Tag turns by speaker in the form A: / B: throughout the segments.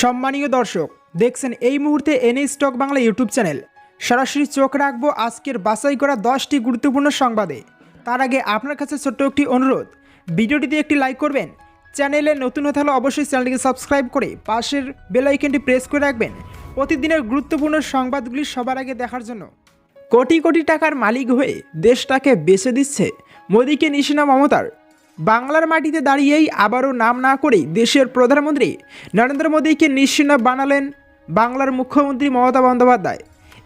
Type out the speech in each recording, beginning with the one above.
A: সম্মানীয় দর্শক, দেখছেন এই মুহূর্তে NA stock Bangla YouTube channel. সরাসরি চোখ রাখব আজকের বাছাই করা দশটি গুরুত্বপূর্ণ সংবাদে। তার আগে আপনার কাছে ছোট্ট একটি অনুরোধ, ভিডিওটিতে একটি লাইক করবেন, চ্যানেলে নতুন হতে হলে অবশ্যই চ্যানেলটিকে সাবস্ক্রাইব করে পাশের বেল আইকনটি প্রেস করে রাখবেন। প্রতিদিনের গুরুত্বপূর্ণ সংবাদগুলি সবার আগে দেখার জন্য। কোটি কোটি টাকার মালিক হয়ে দেশটাকে বেছে দিচ্ছে মোদীকে নিশিনা মমতার বাংলার মাটিতে দাঁড়িয়েই আবারও নাম না করেই দেশের প্রধানমন্ত্রী নরেন্দ্র মোদীকে নিশানা বানালেন বাংলার মুখ্যমন্ত্রী মমতা বন্দ্যোপাধ্যায়।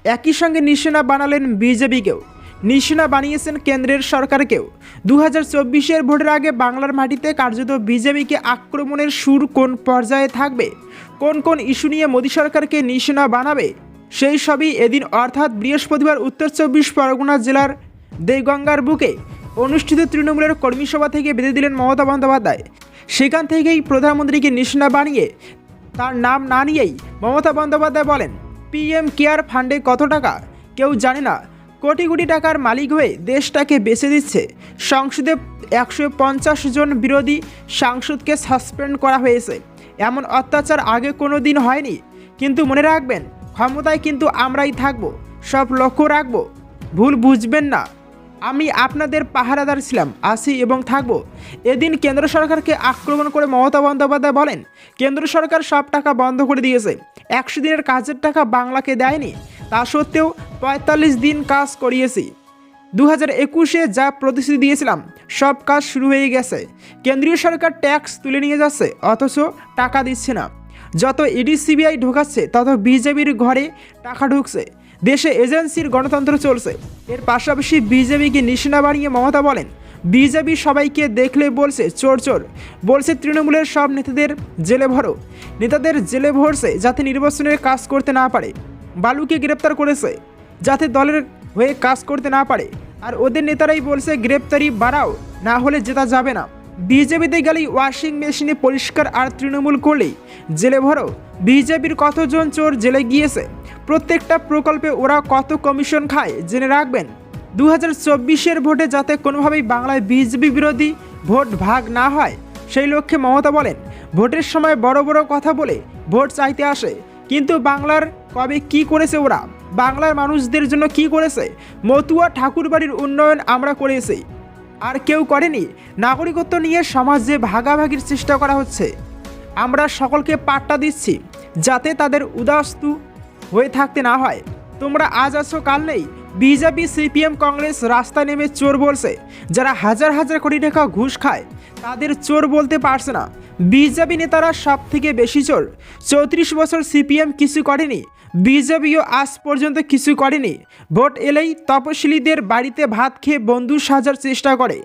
A: একই সঙ্গে নিশানা বানালেন বিজেপিকেও। নিশানা বানিয়েছেন কেন্দ্রের সরকারকেও। দু হাজার ভোটের আগে বাংলার মাটিতে কার্যত বিজেপিকে আক্রমণের সুর কোন পর্যায়ে থাকবে? কোন কোন ইস্যু নিয়ে মোদী সরকারকে নিশানা বানাবে? সেই সবই এদিন অর্থাৎ বৃহস্পতিবার উত্তর চব্বিশ পরগনা জেলার দেগঙ্গার বুকে অনুষ্ঠিত তৃণমূলের কর্মী সভা থেকে বেঁধে দিলেন মমতা বন্দ্যোপাধ্যায়। সেখান থেকেই প্রধানমন্ত্রীকে নিশানা বানিয়ে তার নাম না নিয়েই মমতা বন্দ্যোপাধ্যায় বলেন, পিএম কেয়ার ফান্ডে কত টাকা? কেউ জানে না। কোটি কোটি টাকার মালিক হয়ে দেশটাকে বেছে দিচ্ছে। সংসদে একশো পঞ্চাশ জন বিরোধী সাংসদকে সাসপেন্ড করা হয়েছে। এমন অত্যাচার আগে কোনো দিন হয়নি। কিন্তু মনে রাখবেন, ক্ষমতায় কিন্তু আমরাই থাকব। সব লক্ষ্য রাখব। ভুল বুঝবেন না। আমি আপনাদের পাহারাদার ছিলাম আসি এবং থাকব। এদিন কেন্দ্র সরকারকে আক্রমণ করে মমতা বন্দ্যোপাধ্যায় বলেন, কেন্দ্র সরকার সব টাকা বন্ধ করে দিয়েছে। একশো দিনের কাজের টাকা বাংলাকে দেয়নি। তা সত্ত্বেও পঁয়তাল্লিশ দিন কাজ করিয়েছি। দু হাজার একুশে যা প্রতিশ্রুতি দিয়েছিলাম, সব কাজ শুরু হয়ে গেছে। কেন্দ্রীয় সরকার ট্যাক্স তুলে নিয়ে যাচ্ছে, অথচ টাকা দিচ্ছে না। যত ইডি, সিবিআই ঢোকাচ্ছে, তত বিজেপির ঘরে টাকা ঢুকছে। দেশে এজেন্সির গণতন্ত্র চলছে। এর পাশাপাশি বিজেপিকে নিশানা বানিয়ে মমতা বলেন, বিজেপি সবাইকে দেখলে বলছে, চোর চোর। বলছে তৃণমূলের সব নেতাদের জেলে ভরো। নেতাদের জেলে ভরছে যাতে নির্বাচনের কাজ করতে না পারে। বালুকে গ্রেপ্তার করেছে যাতে দলের হয়ে কাজ করতে না পারে। আর ওদের নেতারাই বলছে, গ্রেপ্তারি বাড়াও, না হলে জেতা যাবে না। বিজেপিতে গেলেই ওয়াশিং মেশিনে পরিষ্কার আর তৃণমূল করলেই জেলে ভরো। বিজেপির কতজন চোর জেলে গিয়েছে? প্রত্যেকটা প্রকল্পে ওরা কত কমিশন খায়? জেনে রাখবেন। দু হাজার ভোটে যাতে কোনোভাবেই বাংলায় বিজেপি বিরোধী ভোট ভাগ না হয়, সেই লক্ষ্যে মমতা বলেন, ভোটের সময় বড় বড় কথা বলে ভোট চাইতে আসে। কিন্তু বাংলার কবে কি করেছে ওরা? বাংলার মানুষদের জন্য কি করেছে? মতুয়া ঠাকুরবাড়ির উন্নয়ন আমরা করেছি। আর কেউ করেনি। নাগরিকত্ব নিয়ে সমাজে ভাগাভাগির চেষ্টা করা হচ্ছে। আমরা সকলকে পাট্টা দিচ্ছি, যাতে তাদের উদাস্তু হয়ে থাকতে না হয়। তোমরা আজ আছো, কাল নেই। বিজেপি, সিপিএম, কংগ্রেস রাস্তায় নেমে চোর বলছে। যারা হাজার হাজার কোটি টাকা ঘুষ খায়, তাদের চোর বলতে পারছে না। বিজেপি নেতারা সব থেকে বেশি চোর। চৌত্রিশ বছর সিপিএম কিছু করেনি। বিজেপিও আজ পর্যন্ত কিছু করেনি। ভোট এলেই তপশিলীদের বাড়িতে ভাত খেয়ে বন্ধু সাজার চেষ্টা করে।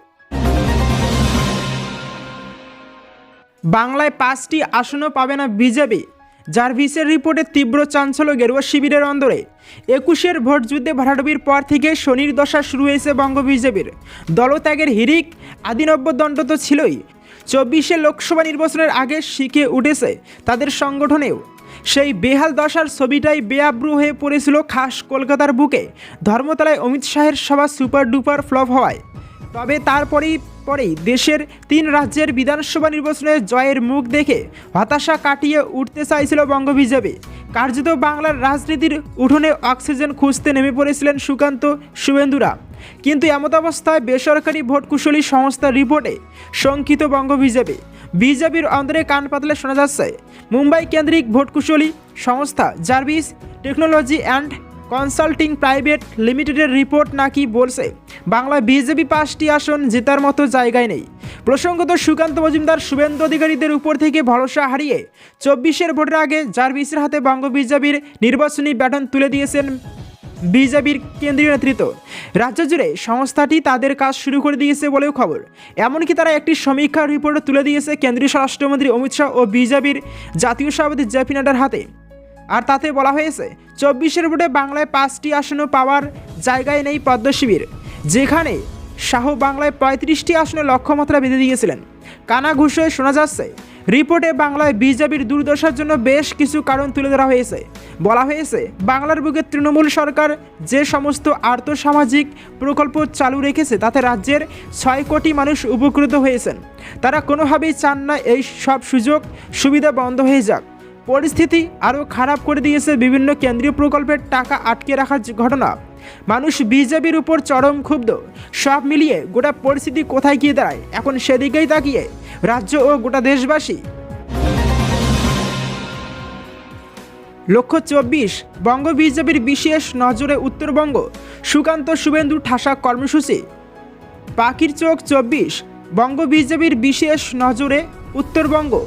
A: বাংলায় পাঁচটি আসনও পাবে না বিজেপি। জার্ভিসের রিপোর্টে তীব্র চাঞ্চল্য গেরুয়া শিবিরের অন্দরে। একুশের ভোট যুদ্ধে ভরাডবির পর থেকে শনির দশা শুরু হয়েছে বঙ্গ বিজেপির। দলত্যাগের হিরিক আদিনব্য দণ্ড তো ছিলই। চব্বিশে লোকসভা নির্বাচনের আগে শিখে উঠেছে তাদের সংগঠনেও। সেই বেহাল দশার ছবিটাই বেআব্রু হয়ে পড়েছিল খাস কলকাতার বুকে। ধর্মতলায় অমিত শাহের সভা সুপার ডুপার ফ্লপ হওয়ায়। তবে তারপরেই পরেই দেশের তিন রাজ্যের বিধানসভা নির্বাচনের জয়ের মুখ দেখে হতাশা কাটিয়ে উঠতে চাইছিল বঙ্গ বিজেপি। কার্যত বাংলার রাজনীতির উঠোনে অক্সিজেন খুঁজতে নেমে পড়েছিলেন সুকান্ত শুভেন্দুরা। কিন্তু এমত অবস্থায় বেসরকারি ভোট কুশলী সংস্থার রিপোর্টে শঙ্কিত বঙ্গ বিজেপি। বিজেপির অন্তরে কান পাতলে শোনা যাচ্ছে, মুম্বাই কেন্দ্রিক ভোট কুশলী সংস্থা Jarvis technology and consulting private লিমিটেডের রিপোর্ট নাকি বলছে, বাংলায় বিজেপি পাঁচটি আসন জেতার মতো জায়গায় নেই। প্রসঙ্গত সুকান্ত মজুমদার শুভেন্দু অধিকারীদের উপর থেকে ভরসা হারিয়ে চব্বিশের ভোটের আগে জার্ভিসের হাতে বঙ্গ বিজেপির নির্বাচনী ব্যাটন তুলে দিয়েছেন বিজেপির কেন্দ্রীয় নেতৃত্ব। রাজ্য জুড়ে সংস্থাটি তাদের কাজ শুরু করে দিয়েছে বলেও খবর। এমনকি তারা একটি সমীক্ষা রিপোর্ট তুলে দিয়েছে কেন্দ্রীয় স্বরাষ্ট্রমন্ত্রী অমিত শাহ ও বিজেপির জাতীয় সভাপতি জেপি নাড্ডার হাতে। আর তাতে বলা হয়েছে, চব্বিশের ভোটে বাংলায় পাঁচটি আসনও পাওয়ার জায়গায় নেই পদ্ম শিবির, যেখানে শাহ বাংলায় পঁয়ত্রিশটি আসনে লক্ষ্যমাত্রা বেঁধে দিয়েছিলেন। কানা ঘুষে শোনা যাচ্ছে, রিপোর্টে বাংলায় বিজেপির দুর্দশার জন্য বেশ কিছু কারণ তুলে ধরা হয়েছে। বলা হয়েছে, বাংলার বুকে তৃণমূল সরকার যে সমস্ত আর্থসামাজিক প্রকল্প চালু রেখেছে, তাতে রাজ্যের ছয় কোটি মানুষ উপকৃত হয়েছেন। তারা কোনোভাবেই চান না এই সব সুযোগ, সুবিধা বন্ধ হয়ে যাক। পরিস্থিতি আরও খারাপ করে দিয়েছে বিভিন্ন কেন্দ্রীয় প্রকল্পের টাকা আটকে রাখার ঘটনা। মানুষ বিজেপির উপর চরম ক্ষুব্ধ। সব মিলিয়ে গোটা পরিস্থিতি কোথায় গিয়ে দাঁড়ায়? এখন সেদিকেই তাকিয়ে রাজ্য ও গোটা দেশবাসী। লক্ষ্য চব্বিশ, বঙ্গ বিজেপির বিশেষ নজরে উত্তরবঙ্গ। সুকান্ত শুভেন্দু ঠাসা কর্মসূচি। পাখির চোখ চব্বিশ, বঙ্গ বিজেপির বিশেষ নজরে উত্তরবঙ্গ।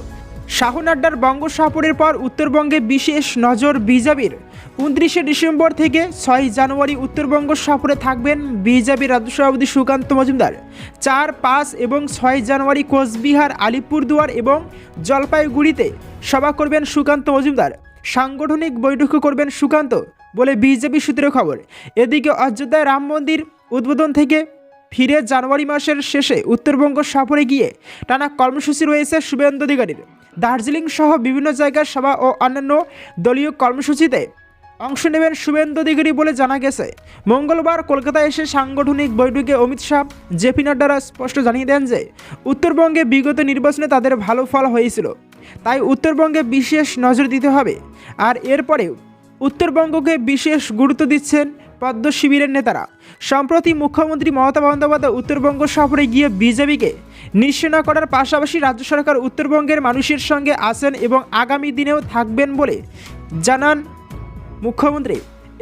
A: শাহ নাড্ডার বঙ্গ সফরের পর উত্তরবঙ্গে বিশেষ নজর বিজেপির। উনত্রিশে ডিসেম্বর থেকে ছয় জানুয়ারি উত্তরবঙ্গ সফরে থাকবেন বিজেপি রাজ্য সভাপতি সুকান্ত মজুমদার। চার, পাঁচ এবং ছয় জানুয়ারি কোচবিহার, আলিপুরদুয়ার এবং জলপাইগুড়িতে সভা করবেন সুকান্ত মজুমদার। সাংগঠনিক বৈঠকও করবেন সুকান্ত বলে বিজেপি সূত্রে খবর। এদিকে অযোধ্যায় রাম মন্দির উদ্বোধন থেকে ফিরে জানুয়ারি মাসের শেষে উত্তরবঙ্গ সফরে গিয়ে টানা কর্মসূচি রয়েছে শুভেন্দু অধিকারীর। দার্জিলিং সহ বিভিন্ন জায়গার সভা ও অন্যান্য দলীয় কর্মসূচিতে অংশ নেবেন শুভেন্দু অধিকারী বলে জানা গেছে। মঙ্গলবার কলকাতায় এসে সাংগঠনিক বৈঠকে অমিত শাহ, জেপি নাড্ডারা স্পষ্ট জানিয়ে দেন যে, উত্তরবঙ্গে বিগত নির্বাচনে তাদের ভালো ফল হয়েছিল। তাই উত্তরবঙ্গে বিশেষ নজর দিতে হবে। আর এরপরেও উত্তরবঙ্গকে বিশেষ গুরুত্ব দিচ্ছেন পদ্ম শিবিরের নেতারা। সম্প্রতি মুখ্যমন্ত্রী মমতা বন্দ্যোপাধ্যায় উত্তরবঙ্গ সফরে গিয়ে বিজেপিকে নিশ্চনা করার পাশাপাশি রাজ্য সরকার উত্তরবঙ্গের মানুষের সঙ্গে আছেন এবং আগামী দিনেও থাকবেন বলে জানান মুখ্যমন্ত্রী।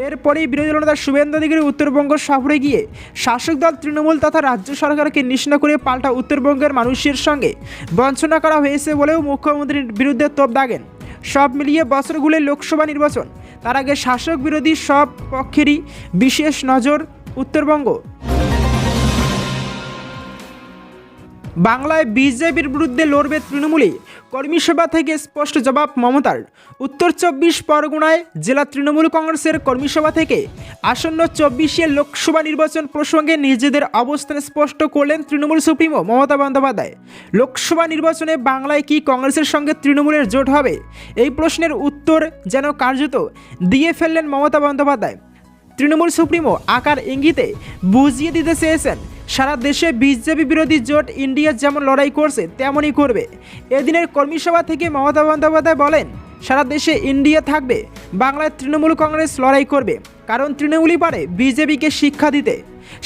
A: এরপরেই বিরোধী দলনেতা শুভেন্দু অধিকারী উত্তরবঙ্গ সফরে গিয়ে শাসক দল তৃণমূল তথা রাজ্য সরকারকে নিশ্চিন্ন করে পাল্টা উত্তরবঙ্গের মানুষের সঙ্গে বঞ্চনা করা হয়েছে বলেও মুখ্যমন্ত্রীর বিরুদ্ধে তোপ দাগেন। সব মিলিয়ে বছরগুলো লোকসভা নির্বাচন তার আগে শাসক বিরোধী সব পক্ষেরই বিশেষ নজর উত্তরবঙ্গ। বাংলায় বিজেপির বিরুদ্ধে লড়বে তৃণমূলই। কর্মী সভা থেকে স্পষ্ট জবাব মমতার। উত্তর চব্বিশ পরগনায় জেলা তৃণমূল কংগ্রেসের কর্মীসভা থেকে আসন্ন চব্বিশে লোকসভা নির্বাচন প্রসঙ্গে নিজেদের অবস্থান স্পষ্ট করলেন তৃণমূল সুপ্রিমো মমতা বন্দ্যোপাধ্যায়। লোকসভা নির্বাচনে বাংলায় কি কংগ্রেসের সঙ্গে তৃণমূলের জোট হবে? এই প্রশ্নের উত্তর যেন কার্যত দিয়ে ফেললেন মমতা বন্দ্যোপাধ্যায়। তৃণমূল সুপ্রিমো আকার ইঙ্গিতে বুঝিয়ে দিতে চেয়েছেন সারা দেশে বিজেপি বিরোধী জোট ইন্ডিয়া যেমন লড়াই করছে, তেমনই করবে। এদিনের কর্মী সভা থেকে মমতা বন্দ্যোপাধ্যায় বলেন, সারা দেশে ইন্ডিয়া থাকবে, বাংলায় তৃণমূল কংগ্রেস লড়াই করবে, কারণ তৃণমূলই পারে বিজেপিকে শিক্ষা দিতে।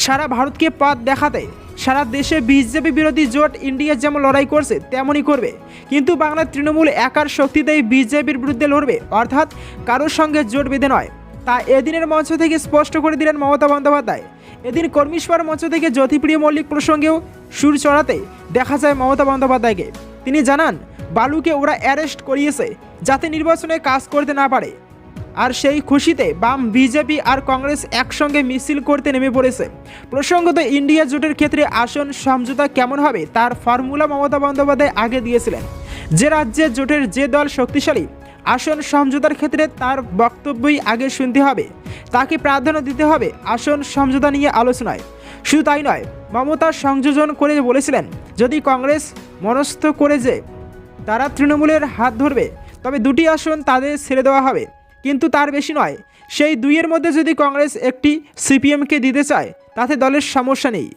A: সারা ভারতকে পথ দেখাতে, সারা দেশে বিজেপি বিরোধী জোট ইন্ডিয়া যেমন লড়াই করছে, তেমনই করবে। কিন্তু বাংলার তৃণমূল একার শক্তিতেই বিজেপির বিরুদ্ধে লড়বে, অর্থাৎ কারোর সঙ্গে জোট বেঁধে নয়। তা এদিনের মঞ্চ থেকে স্পষ্ট করে দিলেন মমতা বন্দ্যোপাধ্যায়। এদিন কর্মীশ্বর মঞ্চ থেকে জ্যোতিপ্রিয় মল্লিক প্রসঙ্গেও সুর চড়াতে দেখা যায় মমতা বন্দ্যোপাধ্যায়কে। তিনি জানান, বালুকে ওরা অ্যারেস্ট করিয়েছে যাতে নির্বাচনে কাজ করতে না পারে। আর সেই খুশিতে বাম বিজেপি আর কংগ্রেস একসঙ্গে মিছিল করতে নেমে পড়েছে। প্রসঙ্গত, ইন্ডিয়া জোটের ক্ষেত্রে আসন সমঝোতা কেমন হবে তার ফর্মুলা মমতা বন্দ্যোপাধ্যায় আগে দিয়েছিলেন। যে রাজ্যে জোটের যে দল শক্তিশালী, আসন সমঝোতার ক্ষেত্রে তার বক্তব্যই আগে শুনতে হবে। তাকে প্রাধান্য দিতে হবে আসন সমঝোতা নিয়ে আলোচনায়। শুধু তাই নয়, মমতা সংযোজন করে বলেছিলেন, যদি কংগ্রেস মনস্থ করে যে তারা তৃণমূলের হাত ধরবে, তবে দুটি আসন তাদের ছেড়ে দেওয়া হবে। কিন্তু তার বেশি নয়। সেই দুইয়ের মধ্যে যদি কংগ্রেস একটি সিপিএমকে দিতে চায়, তাতে দলের সমস্যা নেই।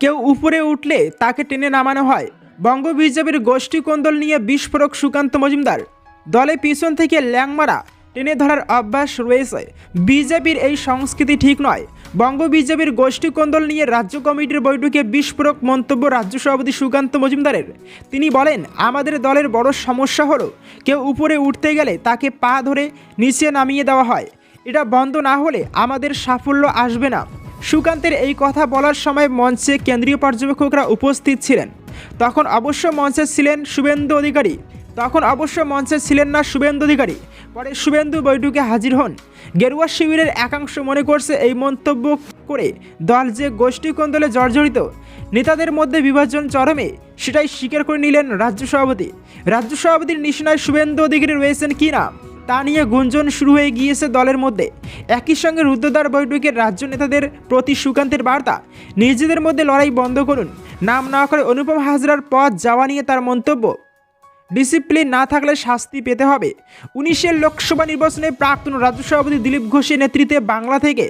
A: কেউ উপরে উঠলে তাকে টেনে নামানো হয়। বঙ্গ বিজেপির গোষ্ঠী কোন্দল নিয়ে বিস্ফোরক সুকান্ত মজুমদার। দলে পিছন থেকে ল্যাংমারা টেনে ধরার অভ্যাস রয়েছে। বিজেপির এই সংস্কৃতি ঠিক নয়। বঙ্গ বিজেপির গোষ্ঠী কোন্দল নিয়ে রাজ্য কমিটির বৈঠকে বিস্ফোরক মন্তব্য রাজ্য সভাপতি সুকান্ত মজুমদারের। তিনি বলেন, আমাদের দলের বড় সমস্যা হলো, কেউ উপরে উঠতে গেলে তাকে পা ধরে নিচে নামিয়ে দেওয়া হয়। এটা বন্ধ না হলে আমাদের সাফল্য আসবে না। সুকান্তের এই কথা বলার সময় মঞ্চে কেন্দ্রীয় পর্যবেক্ষকরা উপস্থিত ছিলেন। তখন অবশ্য মঞ্চে ছিলেন শুভেন্দু অধিকারী। তখন অবশ্য মঞ্চে ছিলেন না শুভেন্দু অধিকারী। পরে শুভেন্দু বৈঠকে হাজির হন। গেরুয়া শিবিরের একাংশ মনে করছে এই মন্তব্য করে দল যে গোষ্ঠী কোন্দলে জর্জরিত, নেতাদের মধ্যে বিভাজন চরমে, সেটাই স্বীকার করে নিলেন রাজ্য সভাপতি। রাজ্য সভাপতির নিশানায় শুভেন্দু অধিকারী রয়েছেন কি না তা নিয়ে গুঞ্জন শুরু হয়ে গিয়েছে দলের মধ্যে। একই সঙ্গে রুদ্রদ্বার বৈঠকের রাজ্য নেতাদের প্রতি সুকান্তের বার্তা, নিজেদের মধ্যে লড়াই বন্ধ করুন। নাম না করে অনুপম হাজরার পথ যাওয়া নিয়ে তার মন্তব্য। ডিসিপ্লিন না থাকলে শাস্তি পেতে হবে। উনিশের লোকসভা নির্বাচনে প্রাক্তন রাজ্য সভাপতি দিলীপ ঘোষের নেতৃত্বে বাংলা থেকে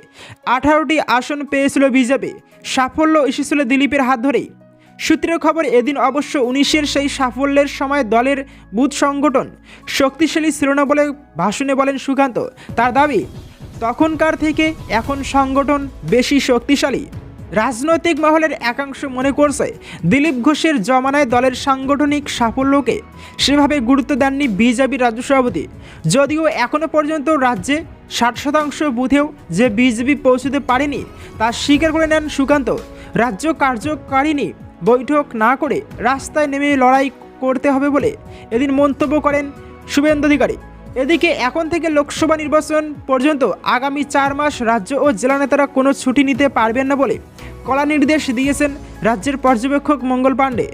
A: আঠারোটি আসন পেয়েছিল বিজেপি। সাফল্য এসেছিল দিলীপের হাত ধরেই। সূত্রের খবর, এদিন অবশ্য উনিশের সেই সাফল্যের সময় দলের বুথ সংগঠন শক্তিশালী ছিল না বলে ভাষণে বলেন সুকান্ত। তার দাবি, তখনকার থেকে এখন সংগঠন বেশি শক্তিশালী। রাজনৈতিক মহলের একাংশ মনে করছে, দিলীপ ঘোষের জমানায় দলের সাংগঠনিক সাফল্যকে সেভাবে গুরুত্ব দেননি বিজেপি রাজ্য সভাপতি। যদিও এখনও পর্যন্ত রাজ্যে ষাট শতাংশ বুথেও যে বিজেপি পৌঁছতে পারেনি, তা স্বীকার করে নেন সুকান্ত। রাজ্য কার্যকারিণী বৈঠক না করে রাস্তায় নেমে লড়াই করতে হবে বলে এদিন মন্তব্য করেন শুভেন্দু অধিকারী। এদিকে এখন থেকে লোকসভা নির্বাচন পর্যন্ত আগামী চার মাস রাজ্য ও জেলা নেতারা কোনো ছুটি নিতে পারবেন না বলে কলা নির্দেশ দিয়েছেন রাজ্যের পর্যবেক্ষক মঙ্গল পাণ্ডে।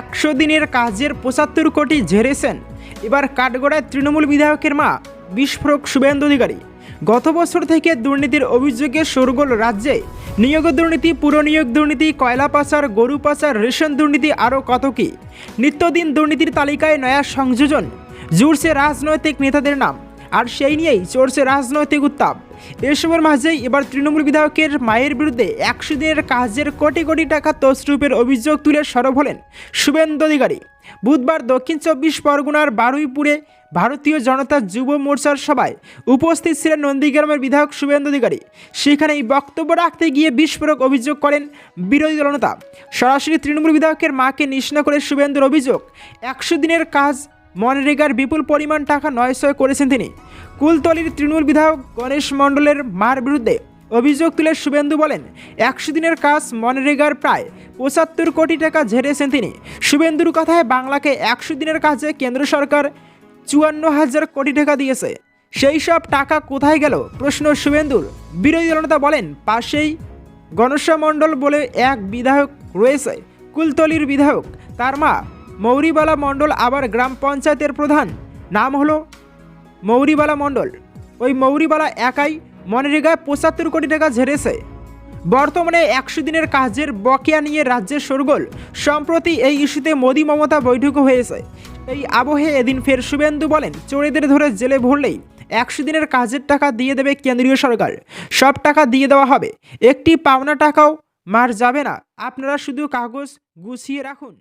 A: একশো দিনের কাজের পঁচাত্তর কোটি ঝেড়েছেন। এবার কাঠগড়ায় তৃণমূল বিধায়কের মা, বিস্ফোরক শুভেন্দু অধিকারী। গত বছর থেকে দুর্নীতির অভিযোগে শোরগোল রাজ্যে। নিয়োগ দুর্নীতি, পুরনিয়োগ দুর্নীতি, কয়লা পাচার, গরু পাচার, রেশন দুর্নীতি আরও কত কী? নিত্যদিন দুর্নীতির তালিকায় নয়া সংযোজন। জুড়ছে রাজনৈতিক নেতাদের নাম। আর সেই নিয়েই চড়ছে রাজনৈতিক উত্তাপ। এসবের মাঝেই এবার তৃণমূল বিধায়কের মায়ের বিরুদ্ধে একশো দিনের কাজের কোটি কোটি টাকা তসরূপের অভিযোগ তুলে সরব হলেন শুভেন্দু অধিকারী। বুধবার দক্ষিণ চব্বিশ পরগনার বারুইপুরে ভারতীয় জনতা যুব মোর্চার সভায় উপস্থিত ছিলেন নন্দীগ্রামের বিধায়ক শুভেন্দু অধিকারী। সেখানে এই বক্তব্য রাখতে গিয়ে বিস্ফোরক অভিযোগ করেন বিরোধী দলনেতা সরাসরি তৃণমূল বিধায়কের মাকে নিষ্ণা করে শুভেন্দুর অভিযোগ, একশো দিনের কাজ, মনরেগার বিপুল পরিমাণ টাকা নয়শয় করেছেন তিনি। কুলতলির তৃণমূল বিধায়ক গণেশ মণ্ডলের মার বিরুদ্ধে অভিযোগ তুলে শুভেন্দু বলেন, একশো দিনের কাজ, মনরেগার প্রায় পঁচাত্তর কোটি টাকা ঝেড়েছেন তিনি। শুভেন্দুর কথায় বাংলাকে একশো দিনের কাজে কেন্দ্র সরকার চুয়ান্ন হাজার কোটি টাকা দিয়েছে। সেই সব টাকা কোথায় গেল? প্রশ্ন শুভেন্দুর। বিরোধী দলনেতা বলেন, পাশেই গণেশ মণ্ডল বলে এক বিধায়ক রয়েছে, কুলতলির বিধায়ক। তার মা মৌরিবালা মণ্ডল আবার গ্রাম পঞ্চায়েতের প্রধান। নাম হলো মৌরিবালা মণ্ডল। ওই মৌরিবালা একাই মনরেগায় পঁচাত্তর কোটি টাকা ঝেড়েছে। বর্তমানে একশো দিনের কাজের বকেয়া নিয়ে রাজ্যের সরগোল। সম্প্রতি এই ইস্যুতে মোদী মমতা বৈঠকও হয়েছে। এই আবহে এদিন ফের শুভেন্দু বলেন, চোরেদের ধরে জেলে ভরলেই একশো দিনের কাজের টাকা দিয়ে দেবে কেন্দ্রীয় সরকার। সব টাকা দিয়ে দেওয়া হবে। একটি পাওনা টাকাও মার যাবে না। আপনারা শুধু কাগজ গুছিয়ে রাখুন।